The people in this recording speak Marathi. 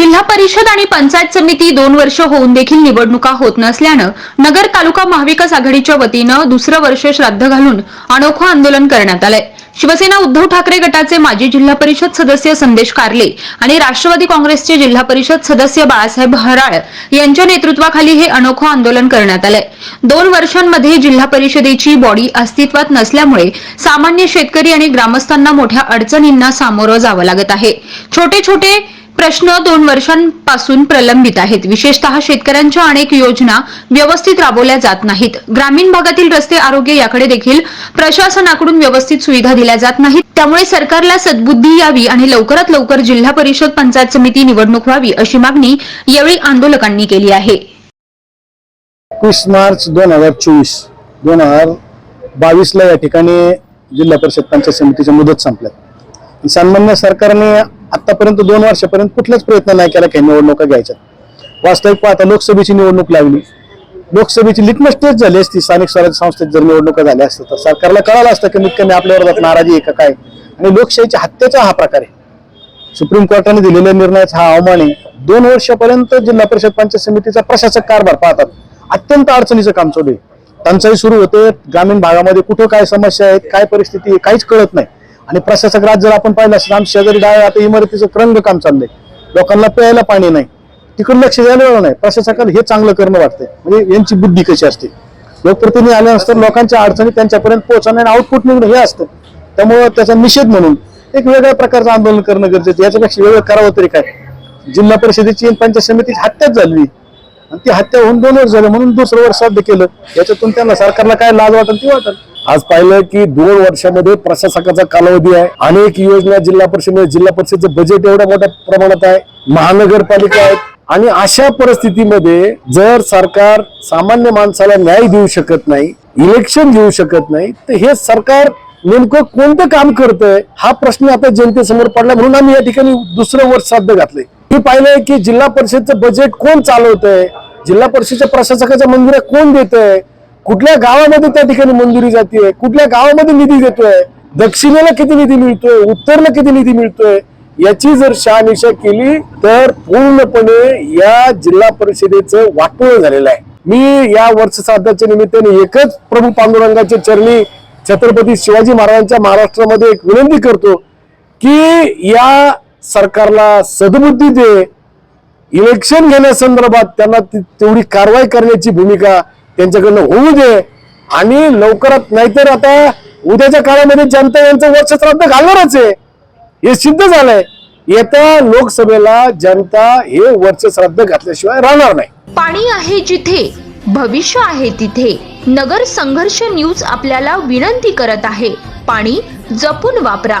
जिल्हा परिषद आणि पंचायत समिती दोन वर्ष होऊन देखील निवडणुका होत नसल्यानं नगर तालुका महाविकास आघाडीच्या वतीनं दुसरं वर्ष श्राद्ध घालून अनोखं आंदोलन करण्यात आलंय. शिवसेना उद्धव ठाकरे गटाचे माजी जिल्हा परिषद सदस्य संदेश कार्ले आणि राष्ट्रवादी काँग्रेसचे जिल्हा परिषद सदस्य बाळासाहेब हराळ यांच्या नेतृत्वाखाली हे अनोखं आंदोलन करण्यात आलंय. दोन वर्षांमध्ये जिल्हा परिषदेची बॉडी अस्तित्वात नसल्यामुळे सामान्य शेतकरी आणि ग्रामस्थांना मोठ्या अडचणींना सामोरं जावं लागत आहे. छोटे छोटे प्रश्न दोन वर्षांपासून प्रलंबित आहेत. विशेषतः शेतकऱ्यांच्या अनेक योजना व्यवस्थित राबवल्या जात नाहीत. ग्रामीण भागातील रस्ते आरोग्य याकडे देखील प्रशासनाकडून व्यवस्थित सुविधा दिल्या जात नाहीत. त्यामुळे सरकारला सद्बुद्धी यावी आणि लवकरात लवकर जिल्हा परिषद पंचायत समिती निवडणूक व्हावी अशी मागणी यावेळी आंदोलकांनी केली आहे. एकवीस मार्च दोन हजार चोवीस दोन हजार बावीसला या ठिकाणी जिल्हा परिषद पंचायत समितीच्या मुदत संपल्या सन्मान्य सरकारने आतापर्यंत दोन वर्षापर्यंत कुठलाच प्रयत्न नाही केला काही निवडणुका घ्यायच्या. वास्तविक पाहता लोकसभेची निवडणूक लागली. लोकसभेची लिटमस टेस्ट झाली असती. स्थानिक स्वराज्य संस्थेत जर निवडणुका झाल्या असत्या तर सरकारला कळालं असतं कमीत कमी आपल्या विरोधात नाराजी आहे का काय? आणि लोकशाहीच्या हत्येचा हा प्रकार आहे. सुप्रीम कोर्टाने दिलेल्या निर्णयाचा हा अवमान आहे. दोन वर्षापर्यंत जिल्हा परिषद पंचायत समितीचा प्रशासक कारभार पाहतात. अत्यंत अडचणीचं काम चालू आहे. टंचाई सुरू होते. ग्रामीण भागामध्ये कुठं काय समस्या आहेत काय परिस्थिती आहे काहीच कळत नाही. आणि प्रशासक राज जर आपण पाहिलं असेल आमच्या शेजारी डाळ आता इमारतीचं क्रंग काम चाललंय. लोकांना प्यायला पाणी नाही. तिकडे लक्ष द्यायला नाही. प्रशासकाला हे चांगलं करणं वाटतंय. म्हणजे यांची बुद्धी कशी असते? लोकप्रतिनिधी आल्यानंतर लोकांच्या अडचणी त्यांच्यापर्यंत पोहोचणं आणि आउटपुट निघणं हे असतं. त्यामुळं त्याचा निषेध म्हणून एक वेगळ्या प्रकारचं आंदोलन करणं गरजेचं आहे. याच्यापेक्षा वेगळं करावं तरी काय? जिल्हा परिषदेची पंचायत समितीची हत्याच झाली. आणि ती हत्या होऊन दोन वर्ष झालं म्हणून दुसरं वर्ष साध्य केलं. याच्यातून त्यांना सरकारला काय लाज वाटेल ती वाटेल. आज पाहिलं की दोन वर्षामध्ये प्रशासकाचा कालावधी आहे अनेक योजना जिल्हा परिषद म्हणजे जिल्हा परिषदचं बजेट एवढ्या मोठ्या प्रमाणात आहे. महानगरपालिका आहेत. आणि अशा परिस्थितीमध्ये जर सरकार सामान्य माणसाला न्याय देऊ शकत नाही इलेक्शन घेऊ शकत नाही तर हे सरकार नेमकं कोणतं काम करतंय हा प्रश्न आता जनतेसमोर पडला. म्हणून आम्ही या ठिकाणी दुसरं वर्ष साध्य घातलंय. मी पाहिलंय की जिल्हा परिषदचं बजेट कोण चालवतंय? जिल्हा परिषदच्या प्रशासकाच्या मंजुऱ्या कोण देतंय? कुठल्या गावामध्ये त्या ठिकाणी मंजुरी जाते कुठल्या गावामध्ये निधी देतोय? दक्षिणेला किती निधी मिळतोय? उत्तरला किती निधी मिळतोय? याची जर शहानिशा केली तर पूर्णपणे या जिल्हा परिषदेचं वाटोळ झालेलं आहे. मी या वर्ष श्राद्धाच्या निमित्ताने एकच प्रभू पांडुरंगाच्या चरणी छत्रपती शिवाजी महाराजांच्या महाराष्ट्रामध्ये एक विनंती करतो की या सरकारला सद्बुद्धी दे. इलेक्शन घेण्यासंदर्भात त्यांना तेवढी कारवाई करण्याची भूमिका त्यांच्याकडनं होऊ दे. आणि लवकरात नाहीतर आता उद्याच्या काळामध्ये जनता यांचं वर्ष श्राद्ध घालणारच आहे. हे सिद्ध झालंय. येत्या लोकसभेला जनता हे वर्ष श्राद्ध घातल्याशिवाय राहणार नाही. पाणी आहे जिथे भविष्य आहे तिथे. नगर संघर्ष न्यूज आपल्याला विनंती करत आहे. पाणी जपून वापरा.